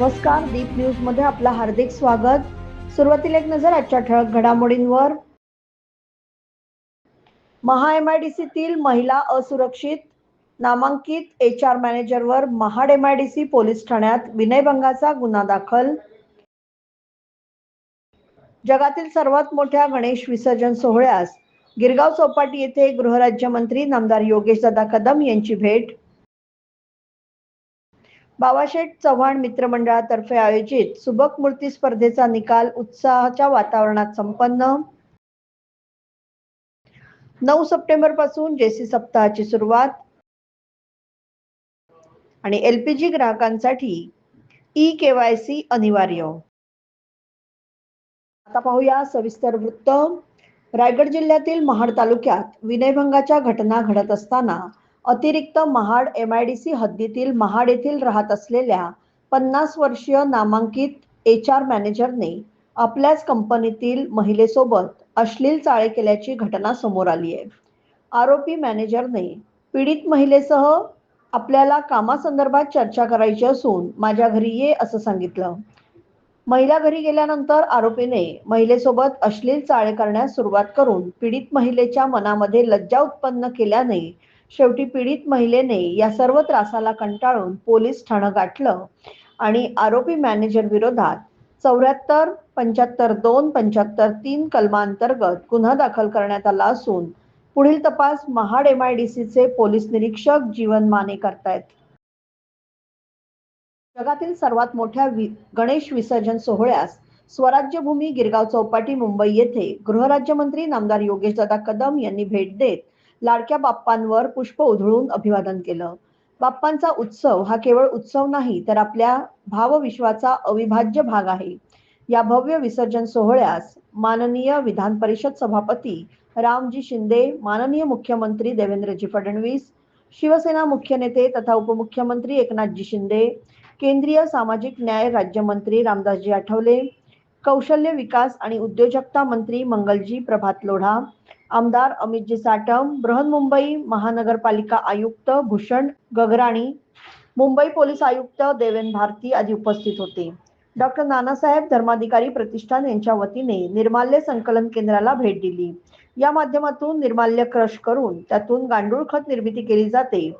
नमस्कार दीप न्यूजमध्ये आपलं हार्दिक स्वागत. सुरुवातीला एक नजर आजच्या ठळक घडामोडींवर. महा एम आय डी सीतील महिला असुरक्षित नामांकित H R मॅनेजरवर Mahad M I D C police ठाण्यात विनयभंगाचा गुन्हा दाखल. जगातील सर्वात मोठ्या गणेश विसर्जन सोहळ्यास गिरगाव चौपाटी येथे गृहराज्यमंत्री नामदार योगेश दादा कदम यांची भेट. बाबाशेठ चव्हाण मित्रमंडळातर्फे आयोजित सुबक मूर्ती स्पर्धेचा निकाल उत्साहाच्या वातावरणात संपन्न. नऊ सप्टेंबरपासून जेसी सप्ताहाची सुरुवात. आणि एलपीजी ग्राहकांसाठी ई केवायसी अनिवार्य. आता पाहूया सविस्तर वृत्त. रायगड जिल्ह्यातील महाड तालुक्यात विनयभंगाच्या घटना घडत असताना अतिरिक्त Mahad M I D C हद्दीतील महाड येथील राहत असलेल्या पन्नास वर्षीय नामांकित एच आर मॅनेजरने आपल्याच कंपनीतील महिलेसोबत अश्लील चाळे केल्याची घटना समोर आली आहे. आरोपी मॅनेजरने पीडित महिलेसह आपल्याला कामासंदर्भात चर्चा करायची असून माझ्या घरी ये असं सांगितलं. महिला घरी गेल्यानंतर आरोपीने महिलेसोबत अश्लील चाळे करण्यास सुरुवात करून पीडित महिलेच्या मनामध्ये लज्जा उत्पन्न केल्याने शेवटी पीडित महिलेने या सर्व त्रासाला कंटाळून पोलीस ठाणं गाठलं आणि आरोपी मॅनेजर विरोधात चौऱ्याहत्तर पंच्याहत्तर दोन पंच्याहत्तर तीन कलमांतर्गत गुन्हा दाखल करण्यात आला असून पुढील तपास महाड एम आय डी सीचे पोलीस निरीक्षक जीवन माने करतायत जगातील सर्वात मोठ्या वि गणेश विसर्जन सोहळ्यास स्वराज्यभूमी गिरगाव चौपाटी मुंबई येथे गृहराज्यमंत्री नामदार योगेशदादा कदम यांनी भेट देत लाडक्या बाप्पांवर पुष्प उधळून अभिवादन केलं. बाप्पांचा उत्सव हा केवळ उत्सव नाही तर आपल्या भावविश्वाचा अविभाज्य भाग आहे. या भव्य विसर्जन सोहळ्यास माननीय विधान परिषद सभापती रामजी शिंदे माननीय मुख्यमंत्री देवेंद्रजी फडणवीस शिवसेना मुख्य नेते तथा उपमुख्यमंत्री एकनाथजी शिंदे केंद्रीय सामाजिक न्याय राज्यमंत्री रामदासजी आठवले कौशल्य विकास आणि उद्योजकता मंत्री मंगलजी प्रभात लोढा आमदार अमितजी साटम बृहन्मुंबई महानगरपालिका आयुक्त भूषण गगराणी मुंबई पोलीस आयुक्त देवेन भारती आदी उपस्थित होते. डॉक्टर नानासाहेब धर्माधिकारी प्रतिष्ठान यांच्या वतीने निर्माल्य संकलन केंद्राला भेट दिली. या माध्यमातून निर्माल्य क्रश करून त्यातून गांडूळ खत निर्मिती केली जाते.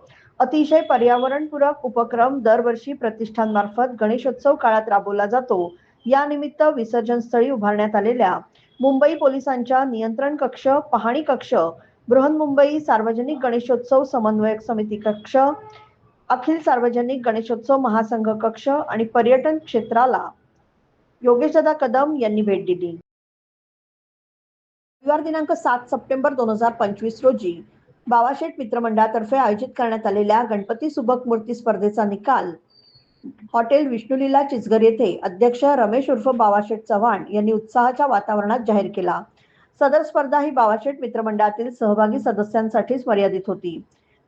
अतिशय पर्यावरणपूरक उपक्रम दरवर्षी प्रतिष्ठानमार्फत गणेशोत्सव काळात राबवला जातो. यानिमित्त विसर्जनस्थळी विसर्जन स्थळी उभारण्यात आलेल्या मुंबई पोलिसांच्या नियंत्रण कक्ष पाहणी कक्ष बृहन्मुंबई सार्वजनिक गणेशोत्सव समन्वयक समिती कक्ष अखिल सार्वजनिक गणेशोत्सव महासंघ कक्ष आणि पर्यटन क्षेत्राला योगेशदादा कदम यांनी भेट दिली. रविवार दिनांक सात सप्टेंबर दोन हजार पंचवीस रोजी बाबाशेठ मित्रमंडळातर्फे आयोजित करण्यात आलेल्या गणपती सुबक मूर्ती स्पर्धेचा निकाल हॉटेल विष्णुलीला चिचघर येथे अध्यक्ष रमेश उर्फ बाबाशेठ चव्हाण यांनी उत्साहाच्या वातावरणात जाहीर केला. सदर स्पर्धा ही बाबाशेठ मित्रमंडळातील सहभागी सदस्यांसाठीच मर्यादित होती.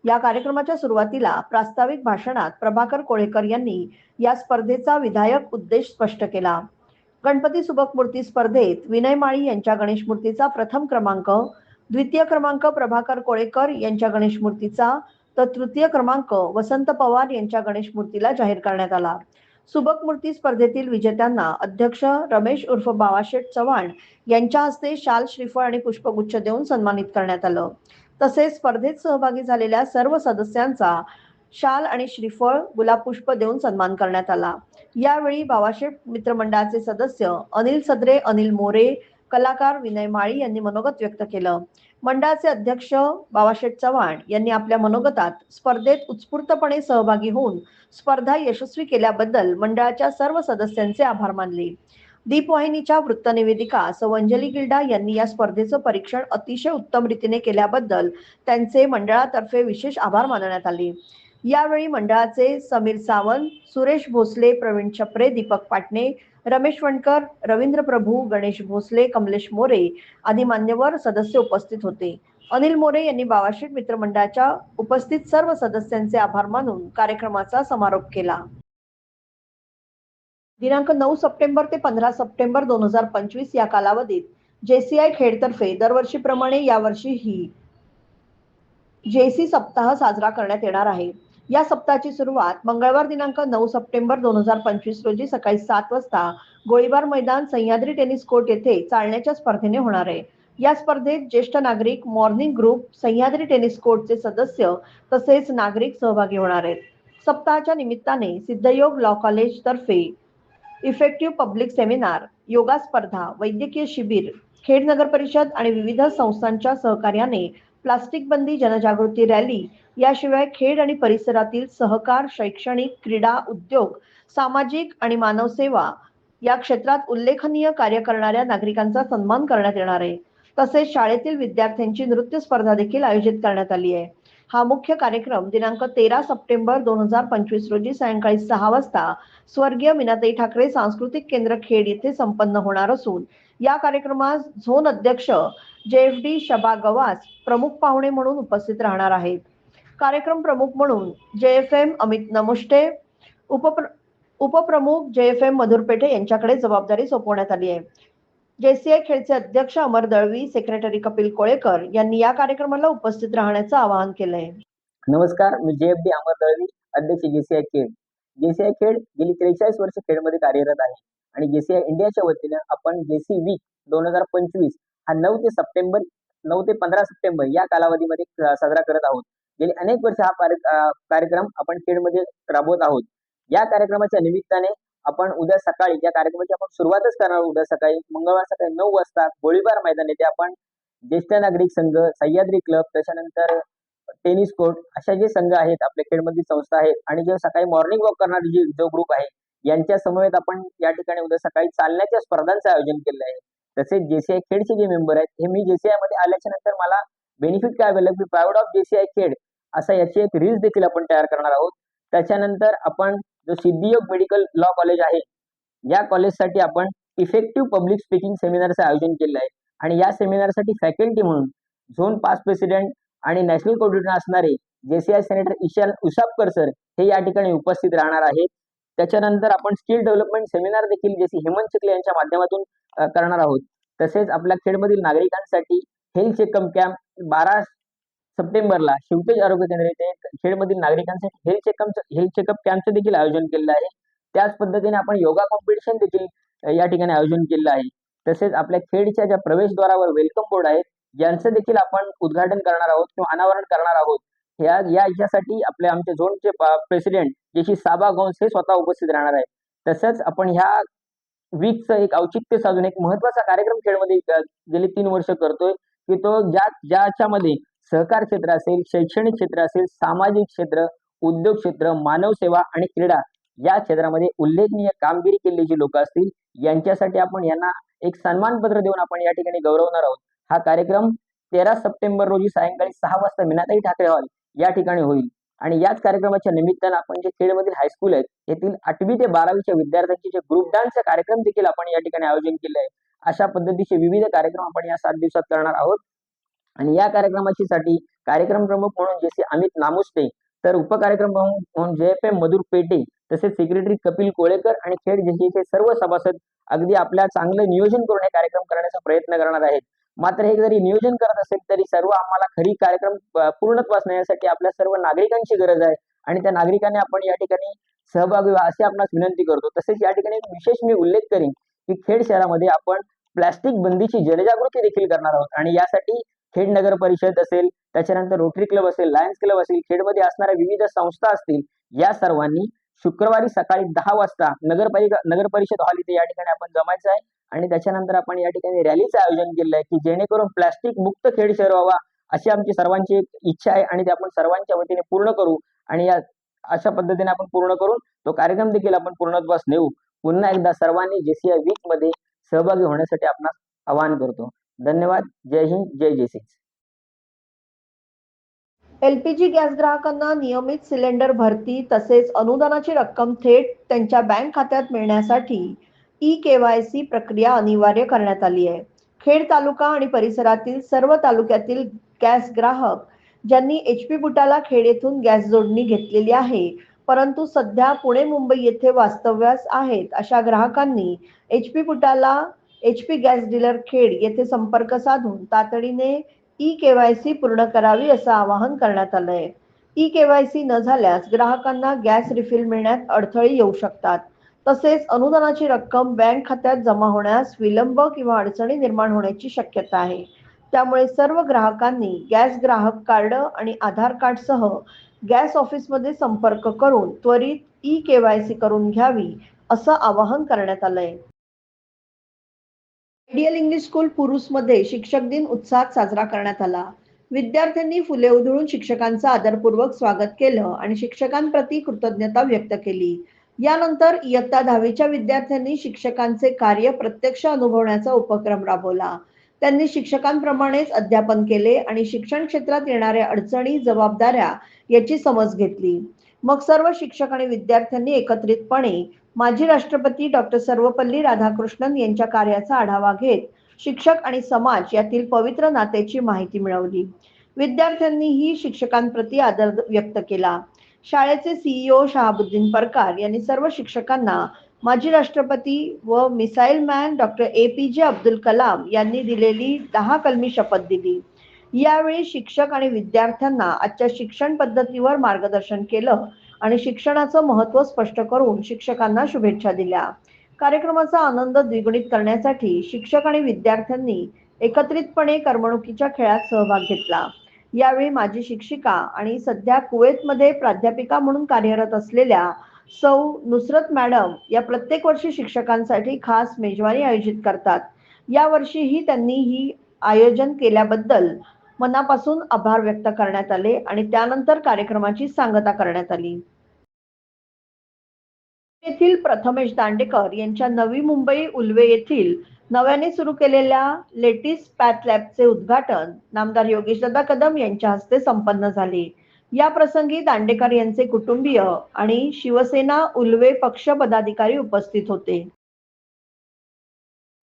या कार्यक्रमाच्या सुरुवातीला प्रास्ताविक भाषणात प्रभाकर कोळेकर यांनी या स्पर्धेचा विधायक उद्देश स्पष्ट केला. गणपती सुबक मूर्ती स्पर्धेत विनय माळी यांच्या गणेश मूर्तीचा प्रथम क्रमांक द्वितीय क्रमांक प्रभाकर कोळेकर यांच्या गणेश मूर्तीचा तर तृतीय क्रमांक वसंत पवार यांच्या गणेश मूर्तीला जाहीर करण्यात आला. सुबक मूर्ती स्पर्धेतील विजेत्यांना अध्यक्ष रमेश उर्फ बावाशेठ चव्हाण यांच्या हस्ते शाल श्रीफळ आणि पुष्पगुच्छ देऊन सन्मानित करण्यात आलं. तसेच स्पर्धेत सहभागी झालेल्या सर्व सदस्यांचा शाल आणि श्रीफळ गुलाब पुष्प देऊन सन्मान करण्यात आला. यावेळी बाबाशेठ मित्रमंडळाचे सदस्य अनिल सदरे अनिल मोरे कलाकार विनय माळी यांनी मनोगत व्यक्त केलं. मंडळाचे अध्यक्ष बाबाशेठ चव्हाण यांनी आपल्या मनोगतात स्पर्धेत उत्स्फूर्तपणे सहभागी होऊन स्पर्धा यशस्वी केल्याबद्दल मंडळाच्या सर्व सदस्यांचे आभार मानले. दीपवाहिनीच्या वृत्तनिवेदिका सवंजली गिल्डा यांनी या स्पर्धेचं परीक्षण अतिशय उत्तम रीतीने केल्याबद्दल त्यांचे मंडळातर्फे विशेष आभार मानण्यात आले. यावेळी मंडळाचे समीर सावंत सुरेश भोसले प्रवीण छपरे दीपक पाटणे रमेश वणकर रवींद्र प्रभू गणेश भोसले कमलेश मोरे आदी मान्यवर सदस्य उपस्थित होते. अनिल मोरे यांनी बावाशेठ मित्रमंडळाच्या उपस्थित सर्व सदस्यांचे आभार मानून कार्यक्रमाचा समारोप केला. दिनांक नऊ सप्टेंबर ते पंधरा सप्टेंबर दोन हजार पंचवीस या कालावधीत जेसीआय खेडतर्फे दरवर्षीप्रमाणे यावर्षीही जेसी सप्ताह साजरा करण्यात येणार आहे. या सप्ताहाची सुरुवात मंगळवार दिनांक नऊ सप्टेंबर दोन हजार पंचवीस रोजी सकाळी सात वाजता गोळीबार मैदान सह्याद्री टेनिस कोर्ट येथे चालण्याच्या स्पर्धेने होणार आहे. या स्पर्धेत ज्येष्ठ नागरिक मॉर्निंग ग्रुप सह्याद्री टेनिस कोर्टचे सदस्य तसेच नागरिक सहभागी होणार आहेत. सप्ताहाच्या निमित्ताने सिद्धयोग लॉ कॉलेज तर्फे इफेक्टिव्ह पब्लिक सेमिनार योगा स्पर्धा वैद्यकीय शिबिर खेड नगर परिषद आणि विविध संस्थांच्या सहकार्याने प्लास्टिक बंदी जनजागृती रॅली याशिवाय खेड आणि परिसरातील सहकार शैक्षणिक क्रीडा उद्योग सामाजिक आणि मानव सेवा या क्षेत्रात उल्लेखनीय कार्य करणाऱ्या नागरिकांचा सन्मान करण्यात येणार आहे. तसेच शाळेतील विद्यार्थ्यांची नृत्य स्पर्धा देखील आयोजित करण्यात आली आहे. हा मुख्य कार्यक्रम दिनांक तेरा सप्टेंबर दोन हजार पंचवीस रोजी सायंकाळी सहा वाजता स्वर्गीय मीनाताई ठाकरे सांस्कृतिक केंद्र खेड येथे संपन्न होणार असून या कार्यक्रमास झोन अध्यक्ष जे एफ डी शबा गवास प्रमुख पाहुणे म्हणून उपस्थित राहणार आहेत. कार्यक्रम प्रमुख म्हणून J F M Amit Namushte उपप्र उपप्रमुख जे एफ एम मधुर पेठे यांच्याकडे जबाबदारी सोपवण्यात आली आहे. जेसीआय खेळचे अध्यक्ष अमर दळवी सेक्रेटरी कपिल कोळेकर यांनी या कार्यक्रमाला उपस्थित राहण्याचं आवाहन केलंय. नमस्कार मी जे एफ डी अमर दळवी अध्यक्ष जेसीआय खेळ. जेसीआय खेळ गेली त्रेचाळीस वर्ष खेळमध्ये कार्यरत आहे आणि जेसीआय इंडियाच्या वतीने आपण जेसी वीक दोन हजार पंचवीस हा नऊ ते सप्टेंबर नऊ ते पंधरा सप्टेंबर या कालावधीमध्ये साजरा करत आहोत. गेली अनेक वर्ष हा कार्यक्रम आपण खेडमध्ये राबवत आहोत. या कार्यक्रमाच्या निमित्ताने आपण उद्या सकाळी या कार्यक्रमाची आपण सुरुवातच करणार उद्या सकाळी. मंगळवार सकाळी नऊ वाजता गोळीबार मैदान येथे आपण ज्येष्ठ नागरिक संघ सह्याद्री क्लब त्याच्यानंतर टेनिस कोर्ट अशा जे संघ आहेत आपल्या खेडमधील संस्था आहेत आणि जे सकाळी मॉर्निंग वॉक करणारे जे जो ग्रुप आहे यांच्या समवेत आपण या ठिकाणी उद्या सकाळी चालण्याच्या स्पर्धांचं आयोजन केलं आहे. तसेच जेसीआय खेडचे जे मेंबर आहेत हे मी जेसीआयमध्ये आल्याच्यानंतर मला बेनिफिट काय मिळेल की प्राऊड ऑफ जेसीआय खेड असा याची एक रील्स देखील आपण तयार करणार आहोत. त्याच्यानंतर आपण जो सिद्धियोग मेडिकल लॉ कॉलेज आहे या कॉलेजसाठी आपण इफेक्टिव्ह पब्लिक स्पीकिंग सेमिनारचं आयोजन केलं आहे. आणि या सेमिनारसाठी फॅकल्टी म्हणून झोन पास प्रेसिडेंट आणि नॅशनल कोऑर्डिनेटर असणारे JCI senator Ishan Usapkar sir हे या ठिकाणी उपस्थित राहणार आहेत. त्याच्यानंतर आपण स्किल डेव्हलपमेंट सेमिनार देखील जे हेमंत चिखले यांच्या माध्यमातून करणार आहोत. तसेच आपल्या खेडमधील नागरिकांसाठी हेल्थ चेकअप कॅम्प बारा सप्टेंबरला शिवतेज आरोग्य केंद्र येथे खेडमधील नागरिकांसाठी हेल्थ चेकअप हेल्थ चेकअप कॅम्पचं देखील आयोजन केलेलं आहे. त्याच पद्धतीने आपण योगा कॉम्पिटिशन देखील या ठिकाणी आयोजन केलेलं आहे. तसेच आपल्या खेडच्या ज्या प्रवेशद्वारावर वेलकम बोर्ड आहेत यांचं देखील आपण उद्घाटन करणार आहोत किंवा अनावरण करणार आहोत ह्या या याच्यासाठी आपले आमचे झोनचे प्रेसिडेंट जेशी साबा गौंस हे स्वतः उपस्थित राहणार आहेत. तसंच आपण ह्या वीकचं एक औचित्य साधून एक महत्त्वाचा कार्यक्रम खेळमध्ये गेले गेली तीन वर्ष करतोय की तो ज्या ज्याच्यामध्ये सहकार क्षेत्र असेल शैक्षणिक क्षेत्र असेल सामाजिक क्षेत्र उद्योग क्षेत्र मानव सेवा आणि क्रीडा या क्षेत्रामध्ये उल्लेखनीय कामगिरी केलेली जी लोक असतील यांच्यासाठी आपण यांना एक सन्मानपत्र देऊन आपण या ठिकाणी गौरवणार आहोत. हा कार्यक्रम तेरा सप्टेंबर रोजी सायंकाळी सहा वाजता मीनाताई ठाकरे हॉल या ठिकाणी होईल. आणि याच कार्यक्रमाच्या निमित्तानं आपण जे खेडमधील हायस्कूल आहेत येथील आठवी ते बारावीच्या विद्यार्थ्यांचे जे ग्रुप डान्सचा कार्यक्रम देखील आपण या ठिकाणी आयोजन केले आहे अशा पद्धतीचे विविध कार्यक्रम आपण या सात दिवसात करणार आहोत. आणि या कार्यक्रमाची साठी कार्यक्रम प्रमुख म्हणून जे अमित नामुस्ते तर उपकार्यक्रम प्रमुख म्हणून जे एफ एम मधुर पेटे तसेच सेक्रेटरी कपिल कोळेकर आणि खेड जेसीचे सर्व सभासद अगदी आपल्या चांगलं नियोजन करून हे कार्यक्रम करण्याचा प्रयत्न करणार आहेत. मात्र हे जरी नियोजन करत असेल तरी सर्व आम्हाला खरी कार्यक्रम पूर्णत्वास नेण्यासाठी आपल्या सर्व नागरिकांची गरज आहे. आणि त्या नागरिकांनी आपण या ठिकाणी सहभागी व्हा अशी आपणास विनंती करतो. तसेच या ठिकाणी एक विशेष मी उल्लेख करीन की खेड शहरामध्ये आपण प्लास्टिक बंदीची जनजागृती देखील करणार आहोत. आणि यासाठी खेड नगर परिषद असेल त्याच्यानंतर रोटरी क्लब असेल लायन्स क्लब असेल खेडमध्ये असणाऱ्या विविध संस्था असतील या सर्वांनी शुक्रवारी सकाळी दहा वाजता नगरपालिका नगर परिषद हॉल इथे या ठिकाणी आपण जमायचं आहे. आणि त्याच्यानंतर आपण या ठिकाणी रॅलीचं आयोजन केलं आहे की जेणेकरून प्लास्टिक मुक्त खेड शहर व्हावा अशी आमची सर्वांची एक इच्छा आहे आणि ते आपण सर्वांच्या वतीने पूर्ण करू आणि या अशा पद्धतीने आपण पूर्ण करून तो कार्यक्रम देखील आपण पूर्णत्वास नेऊ. पुन्हा एकदा सर्वांनी जेसीआय वीकमध्ये सहभागी होण्यासाठी आपण आवाहन करतो. धन्यवाद. जय हिंद जय जय सिंग एलपीजी गॅस ग्राहकांना नियमित सिलेंडर भरती तसेच अनुदानाची रक्कम थेट त्यांच्या बँक खात्यात मिळण्यासाठी ई केवायसी प्रक्रिया अनिवार्य करण्यात आली आहे. खेड तालुका आणि परिसरातील सर्व तालुक्यातील गॅस ग्राहक ज्यांनी एच पी बुटाला खेड येथून गॅस जोडणी घेतलेली आहे परंतु सध्या पुणे मुंबई येथे वास्तव्यास आहेत अशा ग्राहकांनी H P Butala H P gas dealer Khed येथे संपर्क साधून तातडीने ई केवायसी पूर्ण करावी असं आवाहन करण्यात आलं आहे ई केवायसी न झाल्यास ग्राहकांना गॅस रिफिल मिळण्यात अडथळे येऊ शकतात. तसेच अनुदानाची रक्कम बँक खात्यात जमा होण्यास विलंब किंवा अडचणी निर्माण होण्याची शक्यता आहे. त्यामुळे सर्व ग्राहकांनी गॅस ग्राहक कार्ड आणि आधार कार्डसह गॅस ऑफिसमध्ये संपर्क करून त्वरित ई केवायसी करून घ्यावी असं आवाहन करण्यात आलंय. आयडियल इंग्लिश स्कूल पुरुषमध्ये शिक्षक दिन उत्साहात साजरा करण्यात आला. विद्यार्थ्यांनी फुले उधळून शिक्षकांचं आदरपूर्वक स्वागत केलं आणि शिक्षकांप्रती कृतज्ञता व्यक्त केली. यानंतर इयत्ता दहावीच्या विद्यार्थ्यांनी शिक्षकांचे कार्य प्रत्यक्ष अनुभवण्याचा उपक्रम राबवला. त्यांनी शिक्षकांप्रमाणेच अध्यापन केले आणि शिक्षण क्षेत्रात येणाऱ्या अडचणी जबाबदाऱ्या याची समज घेतली. मग सर्व शिक्षक आणि विद्यार्थ्यांनी एकत्रितपणे माजी राष्ट्रपती डॉक्टर सर्वपल्ली राधाकृष्णन यांच्या कार्याचा आढावा घेत शिक्षक आणि समाज यातील पवित्र नात्याची माहिती मिळवली. विद्यार्थ्यांनीही शिक्षकांप्रती आदर व्यक्त केला. शाळेचे सीईओ शहाबुद्दीन परकार यांनी सर्व शिक्षकांना माजी राष्ट्रपती व missile man doctor A P J Abdul Kalam यांनी दिलेली दहा कलमी शपथ दिली. यावेळी शिक्षक आणि विद्यार्थ्यांना आजच्या शिक्षण पद्धतीवर मार्गदर्शन केलं. आणि शिक्षणाचं महत्त्व स्पष्ट करून शिक्षकांना शुभेच्छा दिल्या. कार्यक्रमाचा आनंद द्विगुणित करण्यासाठी शिक्षक आणि विद्यार्थ्यांनी एकत्रितपणे करमणुकीच्या खेळात सहभाग घेतला. यावेळी माजी शिक्षिका आणि सध्या कुवेतमध्ये प्राध्यापिका म्हणून कार्यरत असलेल्या सौ नुसरत मॅडम या प्रत्येक वर्षी शिक्षकांसाठी खास मेजवानी आयोजित करतात. या वर्षीही त्यांनी ही आयोजन केल्याबद्दल मनापासून आभार व्यक्त करण्यात आले आणि त्यानंतर कार्यक्रमाची सांगता करण्यात आली. येथील प्रथमेश दांडेकर यांच्या नवी मुंबई उल्वे येथील नव्याने सुरू केलेल्या लेटिस पॅथ लॅबचे उद्घाटन नामदार योगेशदादा कदम यांच्या हस्ते संपन्न झाले. या प्रसंगी दांडेकर यांचे कुटुंबीय आणि शिवसेना उल्वे पक्ष पदाधिकारी उपस्थित होते.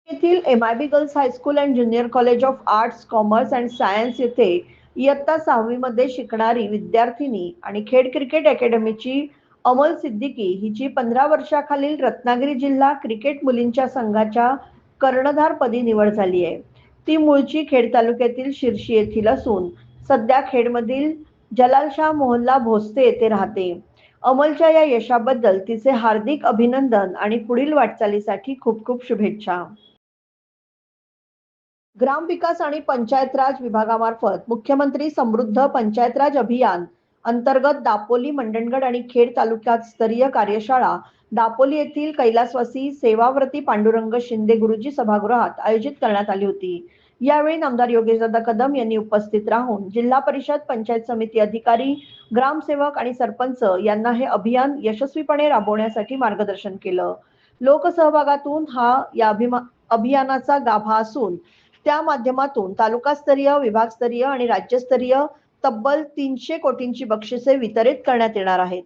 येथील M I B girls high school and junior college of arts commerce and science येथे इयत्ता सहावी मध्ये शिकणारी विद्यार्थिनी आणि खेड क्रिकेट अकॅडमीची अमल सिद्दीकी हिची पंधरा वर्षाखालील रत्नागिरी जिल्हा क्रिकेट मुलींच्या संघाच्या कर्णधारपदी निवड झाली आहे. ती मूळची खेड तालुक्यातील शिर्शी येथील असून सध्या खेडमधील जलालशाह मोहल्ला भोसते येथे राहते. अमलच्या या यशाबद्दल तिचे हार्दिक अभिनंदन आणि पुढील वाटचालीसाठी खूप खूप शुभेच्छा. ग्रामविकास आणि पंचायत राज विभागामार्फत मुख्यमंत्री समृद्ध पंचायत राज अभियान अंतर्गत दापोली मंडणगड आणि खेड तालुक्यात स्तरीय कार्यशाळा दापोली येथील कैलासवासी सेवाव्रती पांडुरंग शिंदे गुरुजी सभागृहात आयोजित करण्यात आली होती. यावेळी नामदार योगेशदादा कदम यांनी उपस्थित राहून जिल्हा परिषद पंचायत समिती अधिकारी ग्रामसेवक आणि सरपंच यांना हे अभियान यशस्वीपणे राबवण्यासाठी मार्गदर्शन केलं. लोकसहभागातून हा या अभिमा अभियानाचा गाभा असून त्या माध्यमातून तालुकास्तरीय विभागस्तरीय आणि राज्यस्तरीय तब्बल तीनशे कोटींची बक्षिसे वितरित करण्यात येणार आहेत.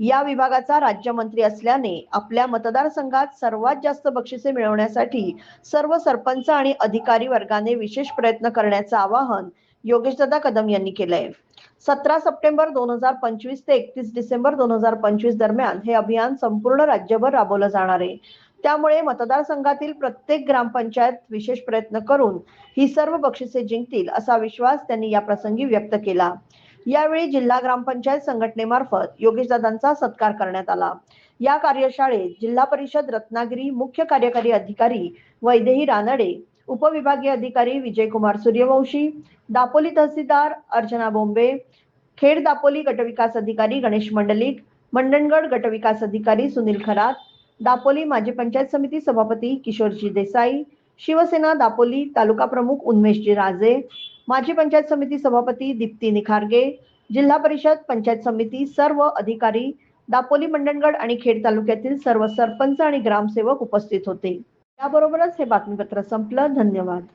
या विभागाचा राज्यमंत्री असल्याने आपल्या मतदारसंघात सर्वात जास्त बक्षिसे मिळवण्यासाठी सर्व सरपंच आणि अधिकारी वर्गाने विशेष प्रयत्न करण्याचं आवाहन योगेशदादा कदम यांनी केलंय. सतरा सप्टेंबर दोन हजार पंचवीस ते एकतीस डिसेंबर दोन हजार पंचवीस दरम्यान हे अभियान संपूर्ण राज्यभर राबवलं जाणार आहे. त्यामुळे मतदारसंघातील प्रत्येक ग्रामपंचायत विशेष प्रयत्न करून ही सर्व बक्षिसे जिंकतील असा विश्वास त्यांनी या प्रसंगी व्यक्त केला. यावेळी जिल्हा ग्रामपंचायत संघटनेमार्फत योगेशदादांचा सत्कार करण्यात आला. या कार्यशाळेत जिल्हा परिषद रत्नागिरी मुख्य कार्यकारी अधिकारी वैदेही रानडे उपविभागीय अधिकारी विजयकुमार सूर्यवंशी दापोली तहसीलदार अर्चना बोंबे खेड दापोली गटविकास अधिकारी गणेश मंडलिक मंडणगड गटविकास अधिकारी सुनील खरात दापोली माजी पंचायत समिती सभापती किशोरजी देसाई शिवसेना दापोली तालुका प्रमुख उन्मेशजी राजे माजी पंचायत समिती सभापती दीप्ती निखारगे जिल्हा परिषद पंचायत समिती सर्व अधिकारी दापोली मंडणगड आणि खेड तालुक्यातील सर्व सरपंच आणि ग्रामसेवक उपस्थित होते. याबरोबरच हे बातमीपत्र संपलं. धन्यवाद.